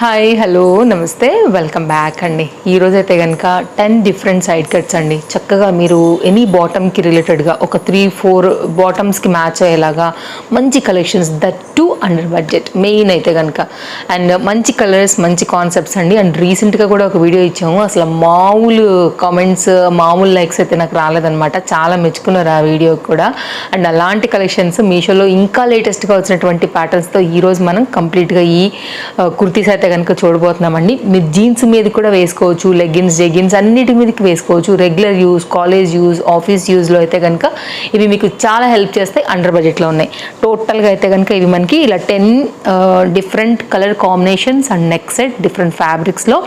Hi hello నమస్తే welcome back అండి. ఈరోజైతే కనుక టెన్ డిఫరెంట్ సైడ్ కట్స్ అండి. చక్కగా మీరు ఎనీ బాటమ్కి రిలేటెడ్గా ఒక త్రీ ఫోర్ బాటమ్స్కి మ్యాచ్ అయ్యేలాగా మంచి collections that too under budget main అయితే కనుక అండ్ మంచి కలర్స్ మంచి కాన్సెప్ట్స్ అండి. అండ్ రీసెంట్గా కూడా ఒక వీడియో ఇచ్చాము. అసలు మామూలు కామెంట్స్ మామూలు లైక్స్ అయితే నాకు రాలేదనమాట చాలా మెచ్చుకున్నారు ఆ వీడియో కూడా. అండ్ అలాంటి కలెక్షన్స్ మీషోలో ఇంకా లేటెస్ట్గా వచ్చినటువంటి ప్యాటర్న్స్తో ఈరోజు మనం కంప్లీట్గా ఈ కుర్తీస్ అయితే కనుక చూడబోతున్నామండి. మీరు జీన్స్ మీద కూడా వేసుకోవచ్చు లెగ్గిన్స్ జెగిన్స్ అన్నిటి మీదకి వేసుకోవచ్చు. Regular use college use office యూస్లో అయితే కనుక ఇవి మీకు చాలా హెల్ప్ చేస్తాయి. అండర్ బడ్జెట్లో ఉన్నాయి. టోటల్గా అయితే కనుక ఇవి మనకి ఇలా ten different colour combinations and neck set different ఫ్యాబ్రిక్స్లో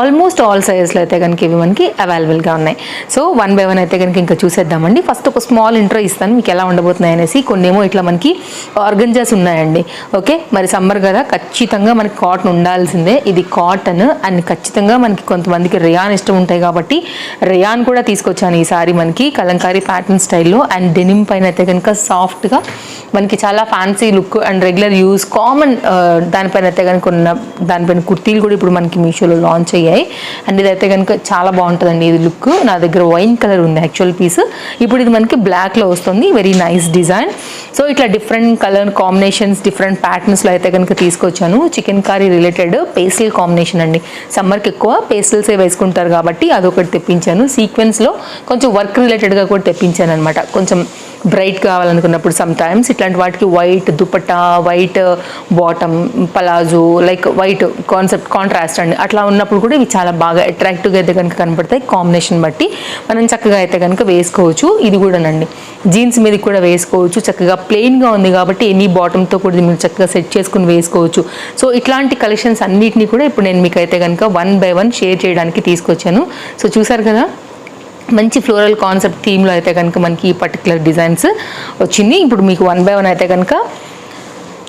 almost all సైజెస్లో అయితే కనుక ఇవి మనకి అవైలబుల్గా ఉన్నాయి. సో వన్ బై వన్ అయితే కనుక ఇంకా చూసేద్దామండి. ఫస్ట్ ఒక స్మాల్ ఇంట్రో ఇస్తాను. మీకు ఎలా ఉండబోతున్నాయి అనేసి కొన్ని ఏమో ఇట్లా మనకి ఆర్గంజాస్ ఉన్నాయండి. ఓకే మరి సమ్మర్ కదా. ఖచ్చితంగా మనకి కాటన్ ఉండాలి. ఉండాల్సిందే ఇది కాటన్ అండ్ ఖచ్చితంగా మనకి కొంతమందికి రియాన్ ఇష్టం ఉంటాయి కాబట్టి రియాన్ కూడా తీసుకొచ్చాను ఈసారి మనకి కలంకారీ ప్యాటర్న్ స్టైల్లో అండ్ డెనిమ్ పైన అయితే కనుక సాఫ్ట్గా మనకి చాలా fancy look and regular use common దానిపైన అయితే కనుక ఉన్న దానిపైన కుర్తీలు కూడా ఇప్పుడు మనకి మీషోలో లాంచ్ అయ్యాయి. అండ్ ఇదైతే కనుక చాలా బాగుంటుందండి ఇది లుక్ నా దగ్గర వైన్ కలర్ ఉంది యాక్చువల్ పీస్ ఇప్పుడు ఇది మనకి బ్లాక్లో వస్తుంది. వెరీ నైస్ డిజైన్ సో ఇట్లా డిఫరెంట్ కలర్ కాంబినేషన్స్ డిఫరెంట్ ప్యాటర్న్స్లో అయితే కనుక తీసుకొచ్చాను. Chikankari related pastel combination అండి. సమ్మర్కి ఎక్కువ పేస్టల్సే వేసుకుంటారు కాబట్టి అదొకటి తెప్పించాను. సీక్వెన్స్లో కొంచెం వర్క్ రిలేటెడ్గా కూడా తెప్పించాను అనమాట కొంచెం బ్రైట్ కావాలనుకున్నప్పుడు సమ్ టైమ్స్ ఇట్లాంటి వాటికి white dupatta white bottom palazzo like white concept contrast అండి. అట్లా ఉన్నప్పుడు కూడా ఇవి చాలా బాగా అట్రాక్టివ్గా అయితే కనుక కనపడతాయి. కాంబినేషన్ బట్టి మనం చక్కగా అయితే కనుక వేసుకోవచ్చు. ఇది కూడానండి. జీన్స్ మీద కూడా వేసుకోవచ్చు. చక్కగా ప్లెయిన్గా ఉంది కాబట్టి ఎనీ బాటమ్తో కూడా మీరు చక్కగా సెట్ చేసుకుని వేసుకోవచ్చు. సో ఇట్లాంటి కలెక్షన్స్ అన్నిటినీ కూడా ఇప్పుడు నేను మీకు అయితే కనుక వన్ బై వన్ షేర్ చేయడానికి తీసుకొచ్చాను. సో చూసారు కదా? మంచి ఫ్లోరల్ కాన్సెప్ట్ థీమ్లో అయితే కనుక మనకి ఈ పర్టికులర్ డిజైన్స్ వచ్చింది. ఇప్పుడు మీకు వన్ బై వన్ అయితే కనుక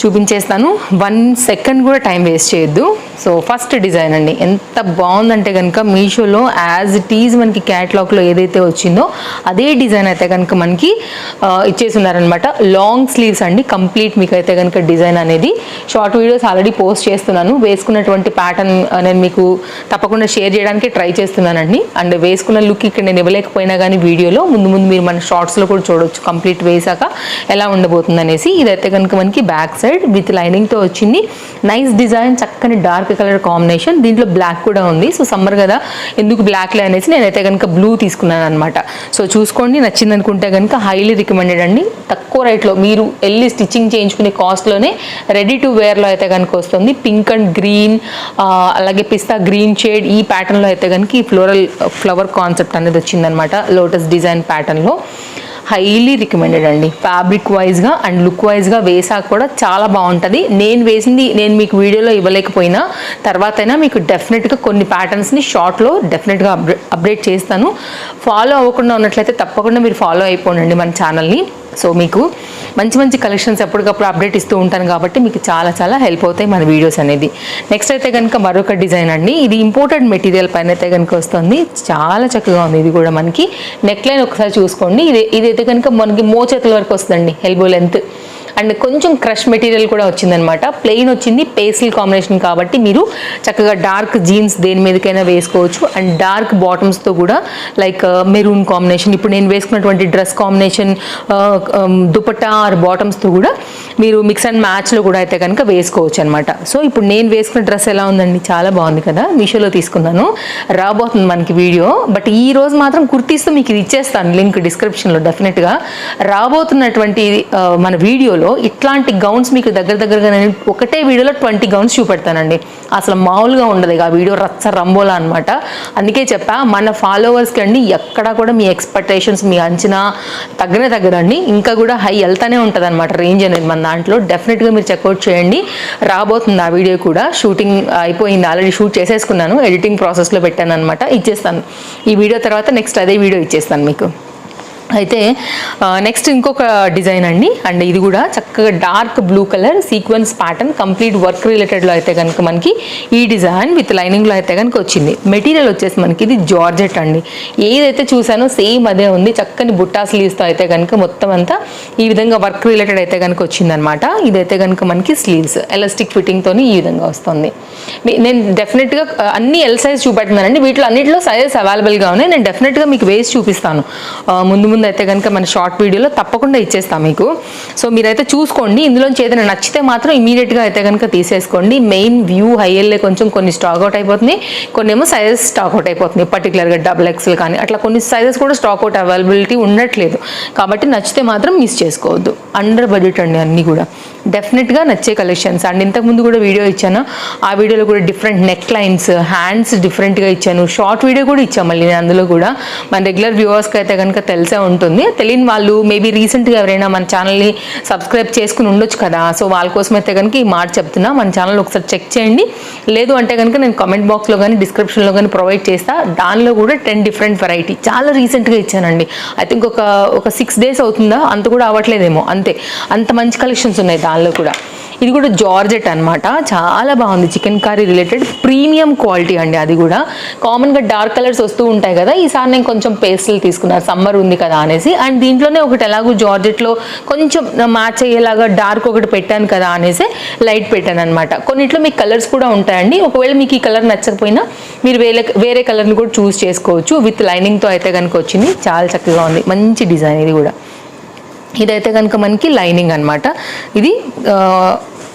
చూపించేస్తాను. వన్ సెకండ్ కూడా టైం వేస్ట్ చేయొద్దు. సో ఫస్ట్ డిజైన్ అండి. ఎంత బాగుందంటే కనుక మీషోలో యాజ్ ఇట్ ఈజ్ మనకి క్యాట్లాగ్లో ఏదైతే వచ్చిందో అదే డిజైన్ అయితే కనుక మనకి ఆ, ఇచ్చేసి ఉన్నారనమాట లాంగ్ స్లీవ్స్ అండి. కంప్లీట్ మీకు అయితే కనుక డిజైన్ అనేది. షార్ట్ వీడియోస్ ఆల్రెడీ పోస్ట్ చేస్తున్నాను. వేసుకున్నటువంటి ప్యాటర్న్ నేను మీకు తప్పకుండా షేర్ చేయడానికి ట్రై చేస్తున్నానండి. అండ్ వేసుకున్న లుక్ ఇక్కడ నేను ఇవ్వలేకపోయినా కానీ వీడియోలో ముందు ముందు మీరు మన షార్ట్స్లో కూడా చూడొచ్చు. కంప్లీట్ వేసాక ఎలా ఉండబోతుంది అనేసి ఇదైతే కనుక మనకి బ్యాక్ సైడ్ విత్ లైనింగ్తో వచ్చింది. నైస్ డిజైన్ చక్కని డార్క్ కలర్ కాంబినేషన్ దీంట్లో బ్లాక్ కూడా ఉంది. సో సమ్మర్ కదా ఎందుకు బ్లాక్లే అనేసి నేనైతే కనుక బ్లూ తీసుకున్నాను అనమాట సో చూసుకోండి నచ్చింది అనుకుంటే కనుక హైలీ రికమెండెడ్ అండి. తక్కువ రేట్లో మీరు వెళ్ళి స్టిచ్చింగ్ చేయించుకునే కాస్ట్లోనే రెడీ టు వేర్లో అయితే కనుక వస్తుంది. పింక్ అండ్ గ్రీన్ అలాగే పిస్తా గ్రీన్ షేడ్ ఈ ప్యాటర్న్లో అయితే కనుక ఈ ఫ్లోరల్ ఫ్లవర్ కాన్సెప్ట్ అనేది వచ్చిందనమాట లోటస్ డిజైన్ ప్యాటర్న్లో హైలీ రికమెండెడ్ అండి. ఫ్యాబ్రిక్ వైజ్గా అండ్ లుక్ వైజ్గా వేసాక కూడా చాలా బాగుంటుంది. నేను వేసింది నేను మీకు వీడియోలో ఇవ్వలేకపోయినా తర్వాత అయినా మీకు డెఫినెట్గా కొన్ని ప్యాటర్న్స్ని షార్ట్లో డెఫినెట్గా అప్డే అప్డేట్ చేస్తాను. ఫాలో అవ్వకుండా ఉన్నట్లయితే తప్పకుండా మీరు ఫాలో అయిపోండి మన ఛానల్ని సో మీకు మంచి మంచి కలెక్షన్స్ ఎప్పటికప్పుడు అప్డేట్ ఇస్తూ ఉంటాను కాబట్టి మీకు చాలా చాలా హెల్ప్ అవుతాయి మన వీడియోస్ అనేది. నెక్స్ట్ అయితే కనుక మరొక డిజైన్ అండి. ఇది ఇంపోర్టెడ్ మెటీరియల్ పైన అయితే కనుక వస్తుంది. చాలా చక్కగా ఉంది. ఇది కూడా మనకి నెక్ లైన్ ఒకసారి చూసుకోండి. ఇది ఇదైతే కనుక మనకి మోచేతుల వరకు వస్తుందండి. ఎల్బో లెంత్ అండ్ కొంచెం క్రష్ మెటీరియల్ కూడా వచ్చిందనమాట ప్లెయిన్ వచ్చింది పేసిల్ కాంబినేషన్ కాబట్టి మీరు చక్కగా డార్క్ జీన్స్ దేని మీదకైనా వేసుకోవచ్చు. అండ్ డార్క్ బాటమ్స్తో కూడా లైక్ మెరూన్ కాంబినేషన్ ఇప్పుడు నేను వేసుకున్నటువంటి dress combination uh, um, dupatta or బాటమ్స్తో కూడా మీరు మిక్స్ అండ్ మ్యాచ్లో కూడా అయితే కనుక వేసుకోవచ్చు అనమాట సో ఇప్పుడు నేను వేసుకున్న డ్రెస్ ఎలా ఉందండి? చాలా బాగుంది కదా? మీషోలో తీసుకున్నాను. రాబోతుంది మనకి వీడియో. బట్ ఈ రోజు మాత్రం కుర్తీస్తో మీకు ఇది ఇచ్చేస్తాను. లింక్ డిస్క్రిప్షన్లో డెఫినెట్గా రాబోతున్నటువంటి uh, మన వీడియోలో ఇట్లాంటి గౌన్స్ మీకు దగ్గర దగ్గరగా నేను ఒకటే వీడియోలో ట్వంటీ గౌన్స్ చూపెడతానండి. అసలు మామూలుగా ఉండదు ఆ వీడియో రచ్చ రంబోలా అనమాట అందుకే చెప్పా మన ఫాలోవర్స్కి అండి ఎక్కడా కూడా మీ ఎక్స్పెక్టేషన్స్ మీ అంచనా తగ్గనే తగ్గదండి. ఇంకా కూడా హై వెళ్తానే ఉంటుంది అనమాట రేంజ్ అనేది మన దాంట్లో. డెఫినెట్గా మీరు చెక్అవుట్ చేయండి. రాబోతుంది ఆ వీడియో కూడా. షూటింగ్ అయిపోయింది ఆల్రెడీ షూట్ చేసేసుకున్నాను. ఎడిటింగ్ ప్రాసెస్లో పెట్టాను అనమాట ఇచ్చేస్తాను. ఈ వీడియో తర్వాత నెక్స్ట్ అదే వీడియో ఇచ్చేస్తాను మీకు. అయితే నెక్స్ట్ ఇంకొక డిజైన్ అండి. అండ్ ఇది కూడా చక్కగా dark blue colour sequence pattern complete work రిలేటెడ్లో అయితే కనుక మనకి ఈ డిజైన్ విత్ లైనింగ్లో అయితే కనుక వచ్చింది. మెటీరియల్ వచ్చేసి మనకి ఇది జార్జెట్ అండి. ఏదైతే చూసానో సేమ్ అదే ఉంది. చక్కని బుట్టా స్లీవ్స్తో అయితే కనుక మొత్తం అంతా ఈ విధంగా వర్క్ రిలేటెడ్ అయితే కనుక వచ్చిందనమాట ఇదైతే కనుక మనకి స్లీవ్స్ ఎలాస్టిక్ ఫిట్టింగ్తో ఈ విధంగా వస్తుంది. నేను డెఫినెట్గా అన్ని ఎల్ సైజ్ చూపెడుతున్నానండి. వీటిలో అన్నింటిలో సైజెస్ అవైలబుల్గా ఉన్నాయి. నేను డెఫినెట్గా మీకు వేసి చూపిస్తాను. ముందు ముందు ముందు అయితే కనుక మన షార్ట్ వీడియోలో తప్పకుండా ఇచ్చేస్తాం మీకు. సో మీరైతే చూసుకోండి. ఇందులోంచి ఏదైనా నచ్చితే మాత్రం ఇమీడియట్గా అయితే కనుక తీసేసుకోండి. మెయిన్ వ్యూ హైయల్లే కొంచెం కొన్ని స్టాక్ అవుట్ అయిపోతుంది కొన్ని ఏమో సైజెస్ స్టాక్ అవుట్ అయిపోతుంది పర్టికులర్గా డబుల్ ఎక్స్ఎల్ కానీ అట్లా కొన్ని సైజెస్ కూడా స్టాక్ అవుట్ అవైలబిలిటీ ఉండట్లేదు. కాబట్టి నచ్చితే మాత్రం మిస్ చేసుకోవద్దు. అండర్ బడ్జెట్ అండి అన్నీ కూడా. డెఫినెట్గా నచ్చే కలెక్షన్స్ అండ్ ఇంతకుముందు కూడా వీడియో ఇచ్చాను. ఆ వీడియోలో కూడా డిఫరెంట్ నెక్ లైన్స్ హ్యాండ్స్ డిఫరెంట్గా ఇచ్చాను. షార్ట్ వీడియో కూడా ఇచ్చాను మళ్ళీ నేను అందులో కూడా. మన రెగ్యులర్ వ్యూవర్స్కి అయితే కనుక తెలిసే ఉంటుంది. తెలియని వాళ్ళు మేబీ రీసెంట్గా ఎవరైనా మన ఛానల్ని సబ్స్క్రైబ్ చేసుకుని ఉండొచ్చు కదా. సో వాళ్ళ కోసం అయితే కనుక ఈ మాట చెప్తున్నా. మన ఛానల్ ఒకసారి చెక్ చేయండి. లేదు అంటే కనుక నేను కామెంట్ బాక్స్లో కానీ డిస్క్రిప్షన్లో కానీ ప్రొవైడ్ చేస్తా. దానిలో కూడా టెన్ డిఫరెంట్ వెరైటీ చాలా రీసెంట్గా ఇచ్చానండి. ఐ థింక్ ఒక ఒక సిక్స్ డేస్ అవుతుందా? అంత కూడా అవ్వట్లేదేమో. అంతే. అంత మంచి కలెక్షన్స్ ఉన్నాయి దానిలో కూడా. ఇది కూడా జార్జెట్ అన్నమాట. చాలా బాగుంది. Chikankari related premium quality అండి అది కూడా. కామన్గా డార్క్ కలర్స్ వస్తూ ఉంటాయి కదా. ఈసారి నేను కొంచెం పేస్ట్లు తీసుకున్నాను. సమ్మర్ ఉంది కదా అనేసి. అండ్ దీంట్లోనే ఒకటి ఎలాగో జార్జెట్లో కొంచెం మ్యాచ్ అయ్యేలాగా డార్క్ ఒకటి పెట్టాను కదా అనేసి లైట్ పెట్టాను అనమాట కొన్నిట్లో మీకు కలర్స్ కూడా ఉంటాయండి. ఒకవేళ మీకు ఈ కలర్ నచ్చకపోయినా మీరు వేరే వేరే కలర్ని కూడా చూస్ చేసుకోవచ్చు. విత్ లైనింగ్తో అయితే కనుక వచ్చింది. చాలా చక్కగా ఉంది. మంచి డిజైన్ ఇది కూడా. ఇదైతే కనుక మనకి లైనింగ్ అన్నమాట. ఇది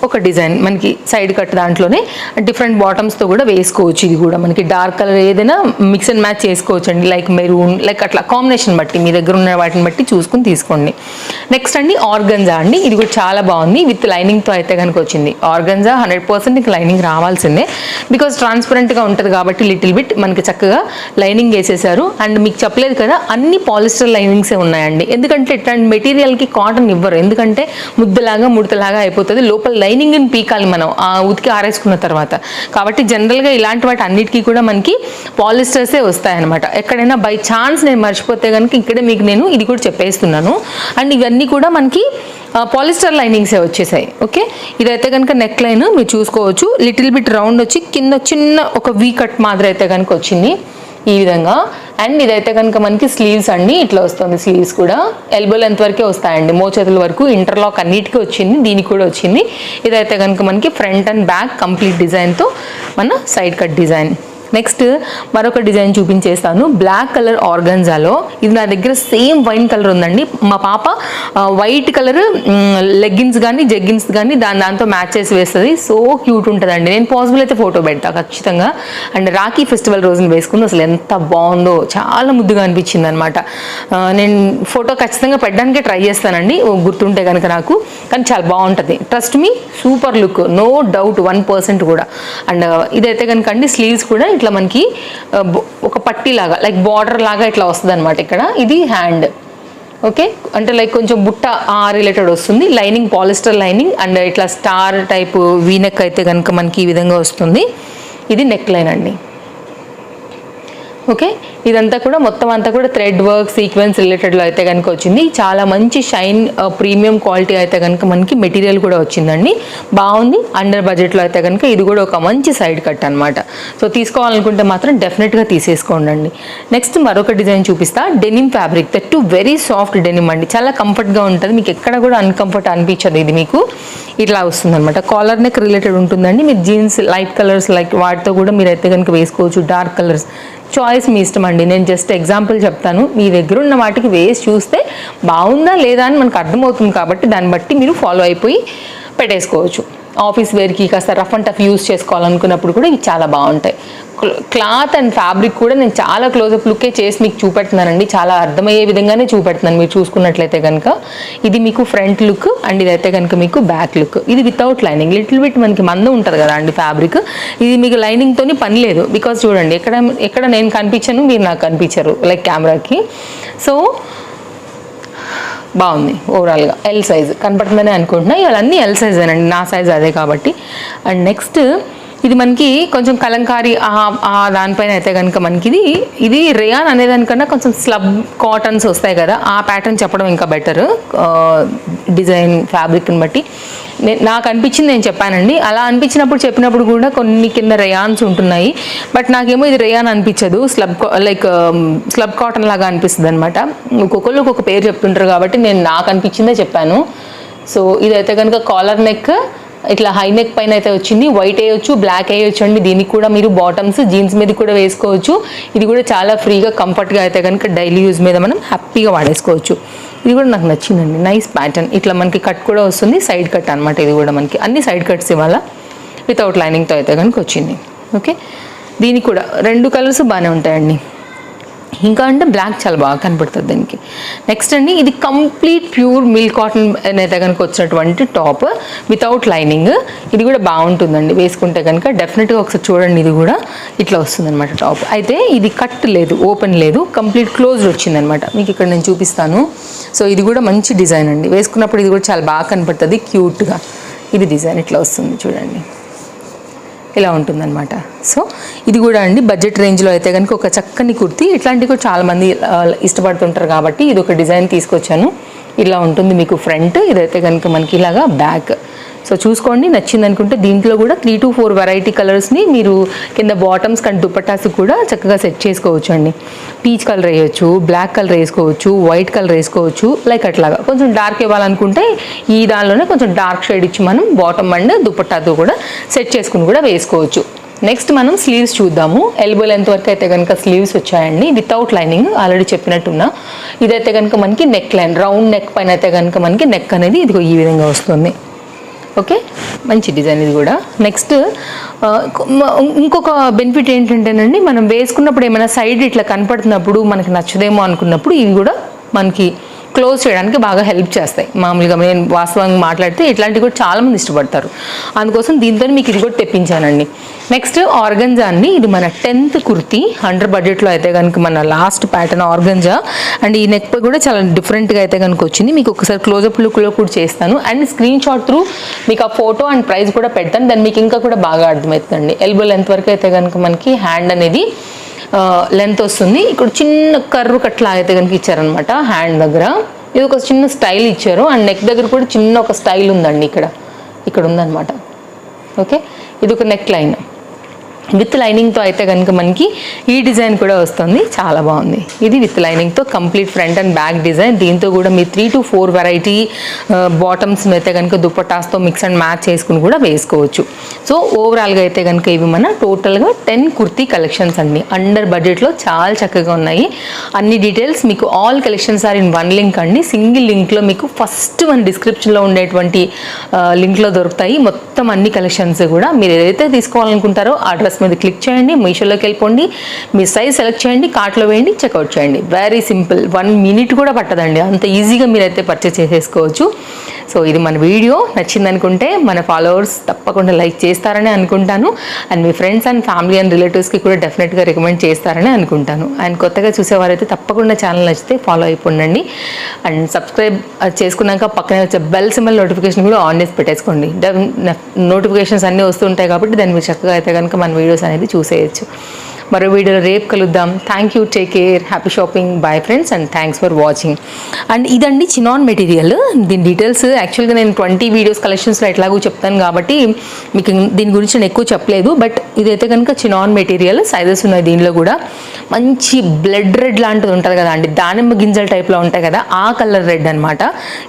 ఒక డిజైన్ మనకి సైడ్ కట్ దాంట్లోనే డిఫరెంట్ బాటమ్స్తో కూడా వేసుకోవచ్చు. ఇది కూడా మనకి డార్క్ కలర్ ఏదైనా మిక్స్ అండ్ మ్యాచ్ చేసుకోవచ్చు అండి లైక్ మెరూన్ లైక్ అట్లా కాంబినేషన్ బట్టి మీ దగ్గర ఉన్న వాటిని బట్టి చూసుకుని తీసుకోండి. నెక్స్ట్ అండి ఆర్గన్జా అండి. ఇది కూడా చాలా బాగుంది. విత్ లైనింగ్తో అయితే కనుక వచ్చింది. ఆర్గన్జా హండ్రెడ్ పర్సెంట్ మీకు లైనింగ్ రావాల్సిందే. బికాస్ ట్రాన్స్పరెంట్గా ఉంటుంది కాబట్టి లిటిల్ బిట్ మనకి చక్కగా లైనింగ్ వేసేసారు. అండ్ మీకు చెప్పలేదు కదా అన్ని పాలిస్టర్ లైనింగ్సే ఉన్నాయండి. ఎందుకంటే ఇట్లాంటి మెటీరియల్కి కాటన్ ఇవ్వరు. ఎందుకంటే ముద్దలాగా ముడతలాగా అయిపోతుంది. లోపల లైనింగ్ని పీకాలి మనం ఆ ఉతికి ఆరేసుకున్న తర్వాత. కాబట్టి జనరల్గా ఇలాంటి వాటి అన్నిటికీ కూడా మనకి పాలిస్టర్సే వస్తాయన్నమాట. ఎక్కడైనా బై ఛాన్స్ నేను మర్చిపోతే కనుక ఇక్కడే మీకు నేను ఇది కూడా చెప్పేస్తున్నాను. అండ్ ఇవన్నీ కూడా మనకి పాలిస్టర్ లైనింగ్సే వచ్చేసాయి. ఓకే? ఇదైతే కనుక నెక్ లైన్ మీరు చూసుకోవచ్చు. లిటిల్ బిట్ రౌండ్ వచ్చి కింద చిన్న ఒక వీ కట్ మాదిరి అయితే కనుక వచ్చింది. ఈ విధంగా. అండ్ ఇదైతే కనుక మనకి స్లీవ్స్ అండి. ఇట్లా వస్తుంది స్లీవ్స్ కూడా. ఎల్బో లెంత్ వరకే వస్తాయండి. మోచేతుల వరకు ఇంటర్లాక్ అన్నిటికీ వచ్చింది. దీనికి కూడా వచ్చింది. ఇదైతే కనుక మనకి ఫ్రంట్ అండ్ బ్యాక్ కంప్లీట్ డిజైన్తో మన సైడ్ కట్ డిజైన్ నెక్స్ట్ మరొక డిజైన్ చూపించేస్తాను. బ్లాక్ కలర్ ఆర్గన్జాలో ఇది నా దగ్గర సేమ్ వైన్ కలర్ ఉందండి. మా పాప వైట్ కలర్ లెగ్గిన్స్ కానీ జెగ్గిన్స్ కానీ దాని దాంతో మ్యాచ్ చేసి వేస్తుంది. సో క్యూట్ ఉంటుందండి. నేను పాసిబుల్ అయితే ఫోటో పెడతా ఖచ్చితంగా. అండ్ రాఖీ ఫెస్టివల్ రోజున వేసుకుంది. అసలు ఎంత బాగుందో. చాలా ముద్దుగా అనిపించింది అనమాట నేను ఫోటో ఖచ్చితంగా పెట్టడానికే ట్రై చేస్తానండి. గుర్తుంటే కనుక నాకు. కానీ చాలా బాగుంటుంది. Trust me super look no doubt one percent కూడా. అండ్ ఇదైతే కనుక అండి స్లీవ్స్ కూడా ఇట్లా మనకి ఒక పట్టిలాగా లైక్ బార్డర్ లాగా ఇట్లా వస్తుంది అనమాట ఇక్కడ. ఇది హ్యాండ్ ఓకే అంటే లైక్ కొంచెం బుట్ట ఆ రిలేటెడ్ వస్తుంది. లైనింగ్ పాలిస్టర్ లైనింగ్ అండ్ ఇట్లా స్టార్ టైప్ వీనెక్ అయితే కనుక మనకి ఈ విధంగా వస్తుంది. ఇది నెక్ లైన్ అండి. ఓకే? ఇదంతా కూడా మొత్తం అంతా కూడా థ్రెడ్ వర్క్ సీక్వెన్స్ రిలేటెడ్లో అయితే కనుక వచ్చింది. చాలా మంచి షైన్ ప్రీమియం క్వాలిటీ అయితే కనుక మనకి మెటీరియల్ కూడా వచ్చిందండి. బాగుంది. అండర్ బడ్జెట్లో అయితే కనుక ఇది కూడా ఒక మంచి సైడ్ కట్ అనమాట సో తీసుకోవాలనుకుంటే మాత్రం డెఫినెట్గా తీసేసుకోండి నెక్స్ట్ మరొక డిజైన్ చూపిస్తా. Denim fabric that very soft denim అండి. చాలా కంఫర్ట్గా ఉంటుంది. మీకు ఎక్కడ కూడా అన్కంఫర్ట్ అనిపించదు ఇది మీకు. ఇట్లా వస్తుంది అనమాట కాలర్ నెక్ రిలేటెడ్ ఉంటుందండి. మీరు జీన్స్ లైట్ కలర్స్ లైక్ వాటితో కూడా మీరు అయితే కనుక వేసుకోవచ్చు. డార్క్ కలర్స్ చాయిస్ మీ ఇష్టం అండి. నేను జస్ట్ ఎగ్జాంపుల్ చెప్తాను. మీ దగ్గర ఉన్న వాటికి వేసి చూస్తే బాగుందా లేదా అని మనకు అర్థమవుతుంది కాబట్టి దాన్ని బట్టి మీరు ఫాలో అయిపోయి పెట్టేసుకోవచ్చు. ఆఫీస్ వేర్కి కాస్త రఫ్ అండ్ టఫ్ యూస్ చేసుకోవాలనుకున్నప్పుడు కూడా ఇవి చాలా బాగుంటాయి. క్లాత్ అండ్ ఫ్యాబ్రిక్ కూడా నేను చాలా క్లోజప్ లుక్కే చేసి మీకు చూపెడుతున్నానండి. చాలా అర్థమయ్యే విధంగానే చూపెడుతున్నాను మీరు చూసుకున్నట్లయితే కనుక ఇది మీకు ఫ్రంట్ లుక్ అండ్ ఇదైతే కనుక మీకు బ్యాక్ లుక్. ఇది వితౌట్ లైనింగ్. లిటిల్ బిట్ మనకి మందం ఉంటుంది కదా అండి ఫ్యాబ్రిక్. ఇది మీకు లైనింగ్తో పని లేదు. బికాస్ చూడండి ఎక్కడ ఎక్కడ నేను కనిపించాను మీరు నాకు కనిపించరు లైక్ కెమెరాకి. సో బాగుంది ఓవరాల్గా ఎల్ సైజ్ కనపడుతుందని అనుకుంటున్నా. ఇవన్నీ ఎల్ సైజ్ అండి నా సైజ్ అదే కాబట్టి. అండ్ నెక్స్ట్ ఇది మనకి కొంచెం కలంకారీ దానిపైన అయితే కనుక మనకి ఇది ఇది రేయాన్ అనే దానికన్నా కొంచెం స్లబ్ కాటన్స్ వస్తాయి కదా. ఆ ప్యాటర్న్ చెప్పడం ఇంకా బెటర్ డిజైన్ ఫ్యాబ్రిక్ని బట్టి. నాకు అనిపించింది నేను చెప్పానండి. అలా అనిపించినప్పుడు చెప్పినప్పుడు కూడా కొన్ని కింద రేయాన్స్ ఉంటున్నాయి. బట్ నాకేమో ఇది రేయాన్ అనిపించదు. స్లబ్ లైక్ స్లబ్ కాటన్ లాగా అనిపిస్తుంది అనమాట ఒక్కొక్కరు ఒక్కొక్క పేరు చెప్తుంటారు కాబట్టి నేను నాకు అనిపించిందే చెప్పాను. సో ఇదైతే కనుక కాలర్ నెక్ ఇట్లా హై నెక్ పైన అయితే వచ్చింది. వైట్ వేయొచ్చు బ్లాక్ వేయొచ్చు అండి. దీనికి కూడా మీరు బాటమ్స్ జీన్స్ మీద కూడా వేసుకోవచ్చు. ఇది కూడా చాలా ఫ్రీగా కంఫర్ట్గా అయితే కనుక డైలీ యూజ్ మీద మనం హ్యాపీగా వాడేసుకోవచ్చు. ఇది కూడా నాకు నచ్చిందండి. నైస్ ప్యాటర్న్ ఇట్లా మనకి కట్ కూడా వస్తుంది సైడ్ కట్ అనమాట ఇది కూడా మనకి. అన్ని సైడ్ కట్స్ ఇవాళ వితౌట్ లైనింగ్తో అయితే కనుక వచ్చింది. ఓకే దీనికి కూడా రెండు కలర్స్ బాగానే ఉంటాయండి. ఇంకా అంటే బ్లాక్ చాలా బాగా కనపడుతుంది దీనికి. నెక్స్ట్ అండి ఇది కంప్లీట్ ప్యూర్ మిల్క్ కాటన్ అయితే కనుక వచ్చినటువంటి టాప్ వితౌట్ లైనింగ్ ఇది కూడా బాగుంటుందండి వేసుకుంటే కనుక. డెఫినెట్గా ఒకసారి చూడండి ఇది కూడా ఇట్లా వస్తుంది అనమాట టాప్ అయితే ఇది కట్ లేదు ఓపెన్ లేదు కంప్లీట్ క్లోజ్డ్ వచ్చిందనమాట మీకు ఇక్కడ నేను చూపిస్తాను. సో ఇది కూడా మంచి డిజైన్ అండి. వేసుకున్నప్పుడు ఇది కూడా చాలా బాగా కనపడుతుంది క్యూట్గా ఇది డిజైన్ ఇట్లా వస్తుంది చూడండి. ఇలా ఉంటుందన్నమాట. సో ఇది కూడా అండి బడ్జెట్ రేంజ్లో అయితే కనుక ఒక చక్కని కుర్తీ. ఇట్లాంటివి కూడా చాలామంది ఇష్టపడుతుంటారు కాబట్టి ఇది ఒక డిజైన్ తీసుకొచ్చాను. ఇలా ఉంటుంది మీకు ఫ్రంట్. ఇదైతే కనుక మనకి ఇలాగా బ్యాక్. సో చూసుకోండి నచ్చింది అనుకుంటే దీంట్లో కూడా త్రీ టు ఫోర్ వెరైటీ కలర్స్ని మీరు కింద బాటమ్స్ కంటే దుపట్టాస్ కూడా చక్కగా సెట్ చేసుకోవచ్చు అండి పీచ్ కలర్ వేయచ్చు బ్లాక్ కలర్ వేసుకోవచ్చు వైట్ కలర్ వేసుకోవచ్చు లైక్ అట్లాగా. కొంచెం డార్క్ ఇవ్వాలనుకుంటే ఈ దానిలోనే కొంచెం డార్క్ షేడ్ ఇచ్చి మనం బాటమ్ అండ్ దుపట్టాతో కూడా సెట్ చేసుకుని కూడా వేసుకోవచ్చు. నెక్స్ట్ మనం స్లీవ్స్ చూద్దాము. ఎల్బో లెంత్ వరకు అయితే కనుక స్లీవ్స్ వచ్చాయండి. వితౌట్ లైనింగ్ ఆల్రెడీ చెప్పినట్టున్నా. ఇదైతే కనుక మనకి నెక్ లైన్ రౌండ్ నెక్ పైన అయితే కనుక మనకి నెక్ అనేది ఇదిగో ఈ విధంగా వస్తుంది. ఓకే? మంచి డిజైన్ ఇది కూడా. నెక్స్ట్ ఇంకొక బెనిఫిట్ ఏంటంటేనండి మనం వేసుకున్నప్పుడు ఏమైనా సైడ్ ఇట్లా కనపడుతున్నప్పుడు మనకి నచ్చదేమో అనుకున్నప్పుడు ఇవి కూడా మనకి క్లోజ్ చేయడానికి బాగా హెల్ప్ చేస్తాయి. మామూలుగా నేను వాస్తవంగా మాట్లాడితే ఇట్లాంటివి కూడా చాలామంది ఇష్టపడతారు. అందుకోసం దీంతో మీకు ఇది కూడా తెప్పించానండి. నెక్స్ట్ ఆర్గంజా అండి ఇది మన టెన్త్ కుర్తీ. అండర్ బడ్జెట్లో అయితే కనుక మన లాస్ట్ ప్యాటర్న్ ఆర్గంజా. అండ్ ఈ నెక్ కూడా చాలా డిఫరెంట్గా అయితే కనుక వచ్చింది. మీకు ఒకసారి క్లోజప్ లుక్లో కూడా చేస్తాను. అండ్ స్క్రీన్ షాట్ త్రూ మీకు ఆ ఫోటో అండ్ ప్రైస్ కూడా పెడతాను. దాన్ని మీకు ఇంకా కూడా బాగా అర్థమవుతుందండి. ఎల్బో లెంత్ వరకు అయితే కనుక మనకి హ్యాండ్ అనేది లెంత్ వస్తుంది. ఇక్కడ చిన్న కర్రు కట్లా అయితే కనుక ఇచ్చారనమాట హ్యాండ్ దగ్గర. ఇది ఒక చిన్న స్టైల్ ఇచ్చారు. అండ్ నెక్ దగ్గర కూడా చిన్న ఒక స్టైల్ ఉందండి ఇక్కడ. ఇక్కడ ఉందన్నమాట. ఓకే ఇది ఒక నెక్ లైన్ విత్ లైనింగ్తో అయితే కనుక మనకి ఈ డిజైన్ కూడా వస్తుంది. చాలా బాగుంది. ఇది with లైనింగ్తో complete front and back design. దీంతో కూడా మీరు three to four variety bottoms అయితే కనుక దుప్పటాస్తో మిక్స్ అండ్ మ్యాచ్ చేసుకుని కూడా వేసుకోవచ్చు. సో ఓవరాల్గా అయితే కనుక ఇవి మన టోటల్గా టెన్ కుర్తీ కలెక్షన్స్ అండి. అండర్ బడ్జెట్లో చాలా చక్కగా ఉన్నాయి. అన్ని డీటెయిల్స్ మీకు all collections are in one link అండి. సింగిల్ లింక్లో మీకు ఫస్ట్ మన డిస్క్రిప్షన్లో ఉండేటువంటి లింక్లో దొరుకుతాయి. మొత్తం అన్ని కలెక్షన్స్ కూడా మీరు ఏదైతే తీసుకోవాలనుకుంటారో అడ్రస్ డ్రెస్ మీద క్లిక్ చేయండి మీషోలోకి వెళ్ళిపోండి మీ సైజ్ సెలెక్ట్ చేయండి కార్ట్లో వేయండి చెక్అవుట్ చేయండి. వెరీ సింపుల్ వన్ మినిట్ కూడా పట్టదండి. అంత ఈజీగా మీరైతే పర్చేస్ చేసేసుకోవచ్చు. సో ఇది మన వీడియో. నచ్చిందనుకుంటే మన ఫాలోవర్స్ తప్పకుండా లైక్ చేస్తారని అనుకుంటాను. అండ్ మీ ఫ్రెండ్స్ అండ్ ఫ్యామిలీ అండ్ రిలేటివ్స్కి కూడా డెఫినెట్గా రికమెండ్ చేస్తారని అనుకుంటాను. అండ్ కొత్తగా చూసేవారైతే తప్పకుండా ఛానల్ నచ్చితే ఫాలో అయిపోండి అండ్ సబ్స్క్రైబ్ చేసుకున్నాక పక్కనే వచ్చే బెల్ సింబల్ నోటిఫికేషన్ కూడా ఆన్ చేసి పెట్టేసుకోండి. నోటిఫికేషన్స్ అన్నీ వస్తుంటాయి కాబట్టి దాన్ని మీరు చక్కగా అయితే కనుక మన వీడియోస్ అనేది చూసేయచ్చు. మరో వీడియోలో రేపు కలుద్దాం. Thank you take care happy shopping bye friends and thanks for watching and ఇదండి చినాన్ మెటీరియల్. దీని డీటెయిల్స్ యాక్చువల్గా నేను ట్వంటీ వీడియోస్ కలెక్షన్స్లో ఎట్లాగో చెప్తాను కాబట్టి మీకు దీని గురించి నేను ఎక్కువ చెప్పలేదు. బట్ ఇదైతే కనుక చినాన్ మెటీరియల్. సైజెస్ ఉన్నాయి దీనిలో కూడా. మంచి బ్లడ్ రెడ్ లాంటిది ఉంటుంది కదా అండి. దానిమ్మ గింజల టైప్లో ఉంటాయి కదా ఆ కలర్ రెడ్ అనమాట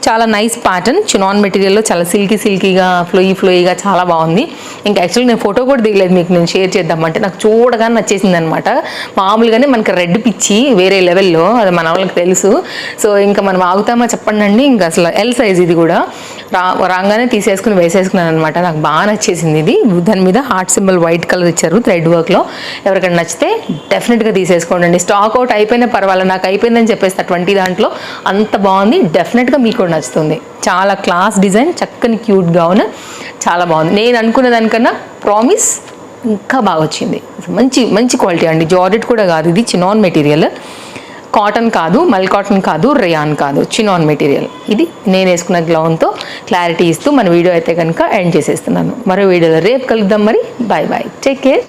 చాలా నైస్ ప్యాటర్న్ చినాన్ మెటీరియల్లో చాలా సిల్కీ సిల్కీగా ఫ్లోయి ఫ్లోయిగా చాలా బాగుంది. ఇంకా యాక్చువల్లీ నేను ఫోటో కూడా దిగలేదు మీకు. నేను షేర్ చేద్దామంటే నాకు చూడగానే నచ్చేసింది. అనమాట మామూలుగానే మనకి రెడ్ పిచ్చి వేరే లెవెల్లో అది మన వాళ్ళకి తెలుసు. సో ఇంకా మనం ఆగుతామా చెప్పండి అండి ఇంకా అసలు ఎల్ సైజ్ ఇది కూడా. రా రాగానే తీసేసుకుని వేసేసుకున్నాను అనమాట నాకు బాగా నచ్చేసింది ఇది. దాని మీద హార్ట్ సింబల్ వైట్ కలర్ ఇచ్చారు థ్రెడ్ వర్క్లో ఎవరికైనా నచ్చితే డెఫినెట్గా తీసేసుకోండి స్టాక్ అవుట్ అయిపోయినా పర్వాలేదు. నాకు అయిపోయిందని చెప్పేస్తా ట్వంటీ దాంట్లో. అంత బాగుంది. డెఫినెట్గా మీకు కూడా నచ్చుతుంది. చాలా క్లాస్ డిజైన్ చక్కని క్యూట్ గౌన్ చాలా బాగుంది. నేను అనుకున్న దానికన్నా ప్రామిస్ ఇంకా బాగా వచ్చింది. మంచి మంచి క్వాలిటీ అండి. జార్జెట్ కూడా కాదు ఇది చినాన్ మెటీరియల్. కాటన్ కాదు మల్ కాటన్ కాదు రేయాన్ కాదు చినాన్ మెటీరియల్. ఇది నేను వేసుకున్న గ్లౌన్తో క్లారిటీ ఇస్తూ మన వీడియో అయితే కనుక ఎండ్ చేసేస్తున్నాను. మరో వీడియోలో రేపు కలుద్దాం మరి. Bye bye. Take care.